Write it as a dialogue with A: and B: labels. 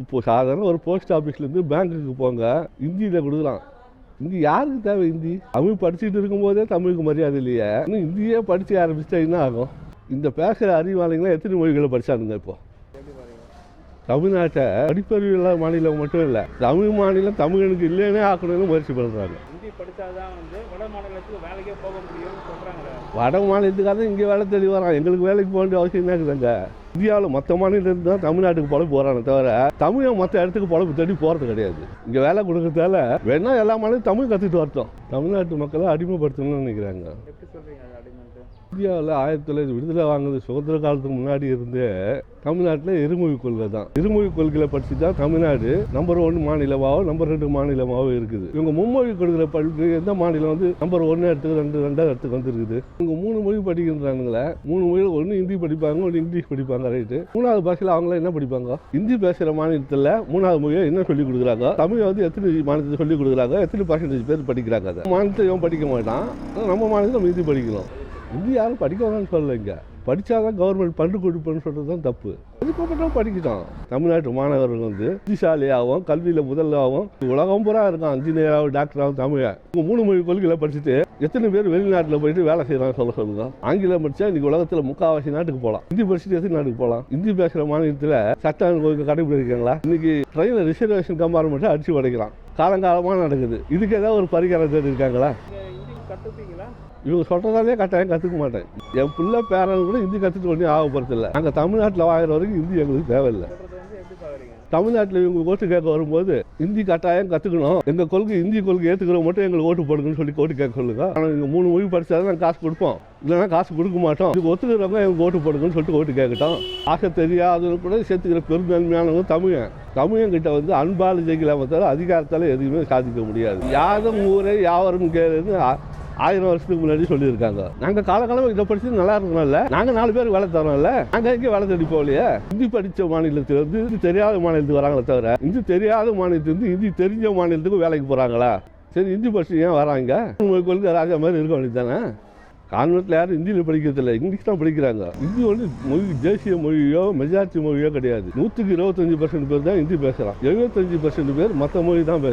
A: இப்போ சாதாரண ஒரு போஸ்ட் ஆஃபீஸ்லேருந்து பேங்க்குக்கு போங்க ஹிந்தியில் கொடுக்கலாம். இங்கே யாருக்கு தேவை ஹிந்தி? தமிழ் படிச்சுட்டு இருக்கும்போதே தமிழுக்கு மரியாதை இல்லையே. இன்னும் ஹிந்தியே படித்து ஆரம்பிச்சா என்ன ஆகும்? இந்த பேசுகிற அறிவாளிங்களாம் எத்தனை மொழிகளை படித்தானுங்க இப்போது தமிழ்நாட்டை படிப்பறிவு இல்லாத மாநிலம் மட்டும் இல்லை தமிழ் மாநிலம் தமிழனுக்கு இல்லைன்னே ஆக்கணும்னு முயற்சி பண்ணுறாங்க
B: ஹிந்தி படித்தாதான் வந்து வட மாநிலத்துக்கு வேலைக்கே போக முடியும்னு சொல்கிறாங்க
A: வட மாநிலத்துக்காக இங்கே வேலை தேடி வரான். எங்களுக்கு வேலைக்கு போக வேண்டிய அவசியம் என்ன இருக்குதுங்க? இந்தியாவில் மற்ற மாநிலத்துக்கு தான் தமிழ்நாட்டுக்கு பொழப்பு போகிறானே தவிர தமிழை மற்ற இடத்துக்கு பொழப்பு தேடி போகிறது கிடையாது. இங்கே வேலை கொடுக்கறதால வேணா எல்லா மாநிலம் தமிழ் கற்றுட்டு வரட்டும். தமிழ்நாட்டு மக்களை அடிமைப்படுத்தணும்னு நினைக்கிறாங்க. இந்தியாவில் ஆயிரத்தி தொள்ளாயிரத்தி விடுதலை வாங்குறது சுதந்திர காலத்துக்கு முன்னாடி இருந்தே தமிழ்நாட்டில் இருமொழி கொள்கை தான். இருமொழி கொள்கையில் படிச்சு தான் தமிழ்நாடு நம்பர் ஒன் மாநிலமாவோ நம்பர் ரெண்டு மாநிலமாவோ இருக்குது. இவங்க மும்மொழி கொள்கையில் படித்து எந்த மாநிலம் வந்து நம்பர் ஒன்று இடத்துக்கு ரெண்டு ரெண்டாவது இடத்துக்கு வந்துருக்குது. இவங்க மூணு மொழி படிக்கின்றானுங்களே மூணு மொழியில் ஒன்று ஹிந்தி படிப்பாங்க ஒன்று இங்கிலீஷ் படிப்பாங்க ரைட்டு மூணாவது பாஷையில் அவங்களாம் என்ன படிப்பாங்க? ஹிந்தி பேசுகிற மாநிலத்தில் மூணாவது மொழியை என்ன சொல்லிக் கொடுக்குறாங்க? தமிழை வந்து எத்தனை மாநிலத்தில் சொல்லிக் கொடுக்குறாங்க? எத்தனை பர்சன்டேஜ் பேர் படிக்கிறாங்க அதை? மாநிலத்தை இவன் படிக்க மாட்டான். நம்ம மாநிலத்தில் நம்ம ஹிந்தி படிக்கணும். ஹிந்தி யாரும் படிக்க வேணாம்னு சொல்லல இங்கே. படித்தாதான் கவர்மெண்ட் பண்டு கொடுப்பேன்னு சொல்கிறது தான் தப்பு. அதுக்கப்புறம் படிக்கட்டும் தமிழ்நாட்டு மாணவர்கள் வந்து புத்திசாலியாகவும் கல்வியில் முதலாகவும் உலகம் பூரா இருக்கான். இன்ஜினியராகவும் டாக்டராகவும் தமிழை. இவங்க மூணு மொழி கொள்கையில் படிச்சுட்டு எத்தனை பேர் வெளிநாட்டில் போயிட்டு வேலை செய்கிறாங்க சொல்ல சொல்லுங்க. ஆங்கிலம் படித்தா இன்னைக்கு உலகத்தில் முக்கால்வாசி நாட்டுக்கு போகலாம் ஹிந்தி படிச்சுட்டு எத்தனை நாட்டுக்கு போகலாம் ஹிந்தி பேசுகிற மாநிலத்தில் சட்டம் கோயிலுக்கு கடைபிடிக்கிறாங்களா? இன்னைக்கு ட்ரெயினில் ரிசர்வேஷன் கம்பார்ட்மெண்ட்டை அடிச்சு உடைக்கிறான். காலங்காலமாக நடக்குது. இதுக்கு ஏதாவது ஒரு பரிகாரம் தேடி இருக்காங்களா
B: கற்றுப்பீங்களா
A: இவங்க சொல்கிறதாலே கட்டாயம் கற்றுக்க மாட்டேன். என் பிள்ளை பேரன் கூட ஹிந்தி கற்றுட்டு ஒன்றும் ஆகப்படுறதில்ல நாங்கள் தமிழ்நாட்டில் வாங்குற வரைக்கும் ஹிந்தி எங்களுக்கு தேவையில்லை. தமிழ்நாட்டில் இவங்க ஓட்டு கேட்க வரும்போது ஹிந்தி கட்டாயம் கற்றுக்கணும் எங்கள் கொள்கை ஹிந்தி கொள்கை ஏற்றுக்கிறவங்க மட்டும் எங்களுக்கு ஓட்டு போடுங்கன்னு சொல்லி ஓட்டு கேட்க சொல்லுங்க. ஆனால் இங்கே மூணு மொழி படித்தாதான் நாங்கள் காசு கொடுப்போம். இல்லைன்னா காசு கொடுக்க மாட்டோம். இதுக்கு ஒத்துக்கிறவங்க எங்களுக்கு ஓட்டு போடுங்கன்னு சொல்லிட்டு ஓட்டு கேட்கட்டும். ஆசை தெரியாதவங்க கூட சேர்த்துக்கிற பெருந்தன்மையானவங்க தமிழன். தமிழங்கிட்ட வந்து அன்பால் ஜெயிக்கலாம தவிர அதிகாரத்தால் எதுவுமே சாதிக்க முடியாது. யாரும் ஊரே யாவரும் கேளுன்னு ஆயிரம் வருஷத்துக்கு முன்னாடி சொல்லியிருக்காங்க. நாங்கள் காலகாலமாக இதை படிச்சு நல்லா இருக்கணும்ல. நாங்கள் நாலு பேர் வேலை தரோம்ல. நாங்கள் எங்கே வேலை தேடி போகலையே? ஹிந்தி படித்த மாநிலத்திலிருந்து ஹிந்தி தெரியாத மாநிலத்துக்கு வராங்களே தவிர ஹிந்தி தெரியாத மாநிலத்திலிருந்து ஹிந்தி தெரிஞ்ச மாநிலத்துக்கு வேலைக்கு போகிறாங்களா சரி ஹிந்தி படிச்சு ஏன் வராங்க? உங்களுக்கு வந்து ராஜா மாதிரி இருக்க வேண்டியது தானே கான்வெண்ட்டில் யாரும் ஹிந்தியில் படிக்கிறதில்ல இங்கிலீஷ் தான் படிக்கிறாங்க. ஹிந்தி வந்து மொழி தேசிய மொழியோ மெஜாரிட்டி மொழியோ கிடையாது. நூற்றுக்கு இருபத்தஞ்சி பர்சன்ட் பேர் தான் ஹிந்தி பேசுகிறான் எழுபத்தஞ்சி பர்சன்ட் பேர் மற்ற மொழி தான் பேசுகிறாங்க